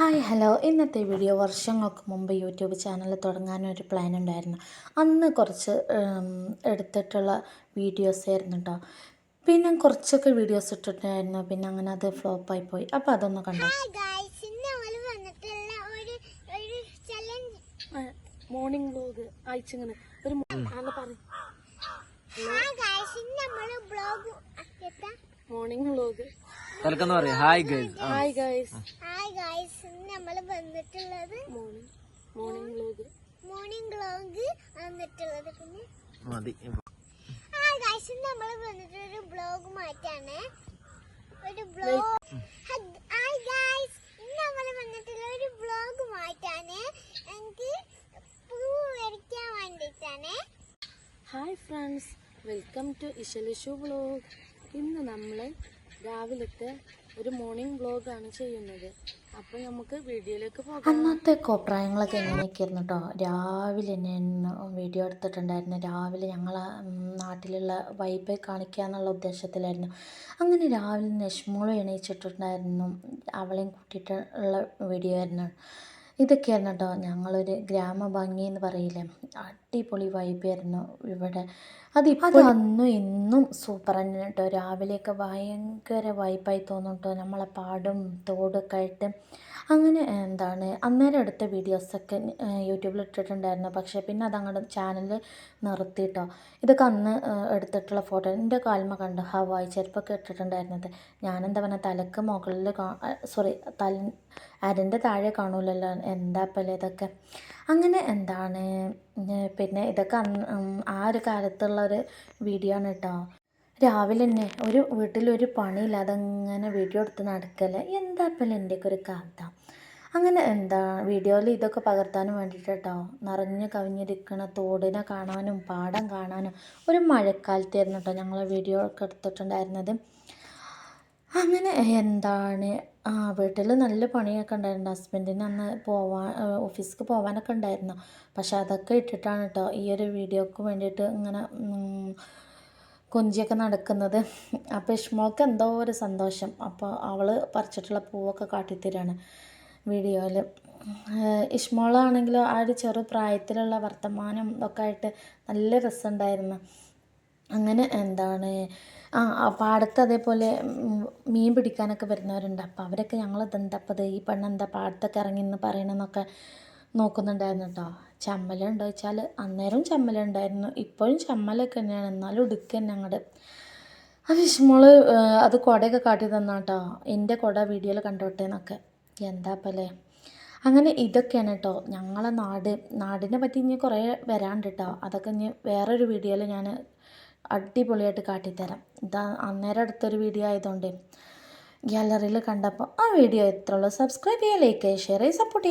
Hi hello. ഇന്നത്തെ video വർഷങ്ങൾക്ക് മുമ്പ് യൂട്യൂബ് ചാനൽ തുടങ്ങാനൊരു പ്ലാൻ ഉണ്ടായിരുന്നു. അന്ന് കുറച്ച് എടുത്തിട്ടുള്ള വീഡിയോസ് ആയിരുന്നു കേട്ടോ പിന്നെ കുറച്ചൊക്കെ വീഡിയോസ് ഇട്ടിട്ടുണ്ടായിരുന്നു. പിന്നെ അങ്ങനെ അത് ഫ്ലോപ്പായി പോയി. അപ്പോൾ അതൊന്ന് കണ്ടു? ഹായ് ഗായ്സ് ഇന്ന് നമ്മൾ വന്നിട്ടുള്ള ഒരു ഒരു ചലഞ്ച് മോർണിംഗ് വ്ലോഗ് അയച്ചിങ്ങനെ ഒരു ആന്ന് പറ ഹായ് ഗായ്സ് ഇന്ന് നമ്മൾ ബ്ലോഗ് എത്താ morning vlog hi guys hi guys hi guys നമ്മൾ വന്നിട്ടുള്ളത് മോർണിംഗ് ബ്ലോഗ് വന്നിട്ടുള്ളത്. പിന്നെ ഹായ് ഗായ്സ് നമ്മൾ വന്നിട്ടുള്ള ഒരു ബ്ലോഗ് മാറ്റാണ്. ഒരു ബ്ലോഗ് ഹായ് ഗായ്സ് ഇന്ന് നമ്മൾ വന്നിട്ടുള്ള ഒരു ബ്ലോഗ് മാറ്റാണ്. എനിക്ക് പൂ വരയ്ക്കാൻ വേണ്ടിയിട്ടാണ്. Hi friends welcome to ഇഷലിഷു blog ഇന്ന് നമ്മൾ രാവിലത്തെ ഒരു മോർണിംഗ് വ്ലോഗാണ് ചെയ്യുന്നത്. അപ്പോൾ നമുക്ക് വീഡിയോയിലേക്ക് പോകാം. അന്നത്തെ കോപ്രായങ്ങളൊക്കെ എങ്ങനെയൊക്കെയായിരുന്നു കേട്ടോ രാവിലെ തന്നെ വീഡിയോ എടുത്തിട്ടുണ്ടായിരുന്നു. രാവിലെ ഞങ്ങൾ നാട്ടിലുള്ള വൈബ് കാണിക്കുക എന്നുള്ള ഉദ്ദേശത്തിലായിരുന്നു. അങ്ങനെ രാവിലെ നെഷ്മോളും എണീച്ചിട്ടുണ്ടായിരുന്നു. അവളെയും കൂട്ടിയിട്ടുള്ള വീഡിയോ ആയിരുന്നു. ഇതൊക്കെയായിരുന്നു കേട്ടോ ഞങ്ങളൊരു ഗ്രാമ ഭംഗി എന്ന് പറയില്ലേ? അടിപൊളി വൈബായിരുന്നു ഇവിടെ. അതിപ്പോൾ അന്നും ഇന്നും സൂപ്പർ തന്നെ കേട്ടോ. രാവിലെയൊക്കെ ഭയങ്കര വൈബായി തോന്നും കേട്ടോ. നമ്മളെ പാടും തോടൊക്കെ ആയിട്ട്. അങ്ങനെ എന്താണ് അന്നേരം എടുത്ത വീഡിയോസൊക്കെ യൂട്യൂബിൽ ഇട്ടിട്ടുണ്ടായിരുന്നു. പക്ഷേ പിന്നെ അതങ്ങോട്ട് ചാനൽ നിർത്തിയിട്ടോ ഇതൊക്കെ അന്ന് എടുത്തിട്ടുള്ള ഫോട്ടോ. എന്റെ കാൽമ കണ്ടു? ഹവായി ചെരുപ്പൊക്കെ ഇട്ടിട്ടുണ്ടായിരുന്നത്. ഞാനെന്താ പറഞ്ഞാൽ തലക്ക് മുകളിൽ സോറി തല അരന്റെ താഴെ കാണൂലല്ലോ. എന്താ പോലെ ഇതൊക്കെ? അങ്ങനെ എന്താണ് പിന്നെ ഇതൊക്കെ ആ ഒരു കാലത്തുള്ള ഒരു വീഡിയോ ആണ് കേട്ടോ രാവിലെ തന്നെ ഒരു വീട്ടിലൊരു പണിയില്ലാതെ അങ്ങനെ വീഡിയോ എടുത്ത് നടക്കൽ എന്താ പോലെ എന്റെയൊക്കെ ഒരു കഥ? അങ്ങനെ എന്താ വീഡിയോയിൽ ഇതൊക്കെ പകർത്താനും വേണ്ടിയിട്ട് കേട്ടോ നിറഞ്ഞ് കവിഞ്ഞിരിക്കണ തോടിനെ കാണാനും പാടം കാണാനും ഒരു മഴക്കാലത്തായിരുന്നു കേട്ടോ ഞങ്ങൾ വീഡിയോ ഒക്കെ എടുത്തിട്ടുണ്ടായിരുന്നത്. അങ്ങനെ എന്താണ് ആ വീട്ടിൽ നല്ല പണിയൊക്കെ ഉണ്ടായിരുന്നു. ഹസ്ബൻഡിന് അന്ന് പോവാൻ ഓഫീസിലേക്ക് പോകാനൊക്കെ ഉണ്ടായിരുന്നു. പക്ഷെ അതൊക്കെ ഇട്ടിട്ടാണ് കേട്ടോ ഈ ഒരു വീഡിയോക്ക് വേണ്ടിയിട്ട് ഇങ്ങനെ കൊഞ്ചിയൊക്കെ നടക്കുന്നത്. അപ്പോൾ ഇഷ്മോൾക്ക് എന്തോ ഒരു സന്തോഷം. അപ്പോൾ അവൾ പറിച്ചിട്ടുള്ള പൂവൊക്കെ കാട്ടിത്തരാണ് വീഡിയോയിൽ ഇഷ്മോളാണെങ്കിലും ആ ഒരു ചെറു പ്രായത്തിലുള്ള വർത്തമാനം ഒക്കെ ആയിട്ട് നല്ല രസമുണ്ടായിരുന്നു. അങ്ങനെ എന്താണ്? ആ ആ പാടത്ത് അതേപോലെ മീൻ പിടിക്കാനൊക്കെ വരുന്നവരുണ്ട്. അപ്പോൾ അവരൊക്കെ ഞങ്ങൾ ഇതെന്തപ്പത് ഈ പെണ്ണെന്താ പാടത്തൊക്കെ ഇറങ്ങി എന്ന് പറയണമെന്നൊക്കെ നോക്കുന്നുണ്ടായിരുന്നു കേട്ടോ ചമ്മലുണ്ടോ വെച്ചാൽ അന്നേരം ചമ്മലുണ്ടായിരുന്നു ഇപ്പോഴും ചമ്മലൊക്കെ തന്നെയാണ്. എന്നാലും ഉടുക്കുക തന്നെ അങ്ങോട്ട് വിഷമോൾ അത് കുടയൊക്കെ കാട്ടി തന്നാട്ടോ എന്റെ കുട വീഡിയോയിൽ കണ്ടോട്ടെ എന്നൊക്കെ എന്താ പോലെ അങ്ങനെ ഇതൊക്കെയാണ് കേട്ടോ ഞങ്ങളെ നാട് നാടിനെ പറ്റി ഇനി കുറേ വരാണ്ട് കേട്ടോ അതൊക്കെ ഇനി വേറൊരു വീഡിയോയിൽ ഞാൻ അടിപൊളിയായിട്ട് കാട്ടിത്തരാം. ഇതാ അന്നേരം അടുത്തൊരു വീഡിയോ ആയതുകൊണ്ട് ഗാലറിയിൽ കണ്ടപ്പോൾ ആ വീഡിയോ എത്ര ഉള്ളൂ സബ്സ്ക്രൈബ് ചെയ്യുക ലൈക്ക് ചെയ്യുക ഷെയർ ചെയ്യുക സപ്പോർട്ട് ചെയ്യുക.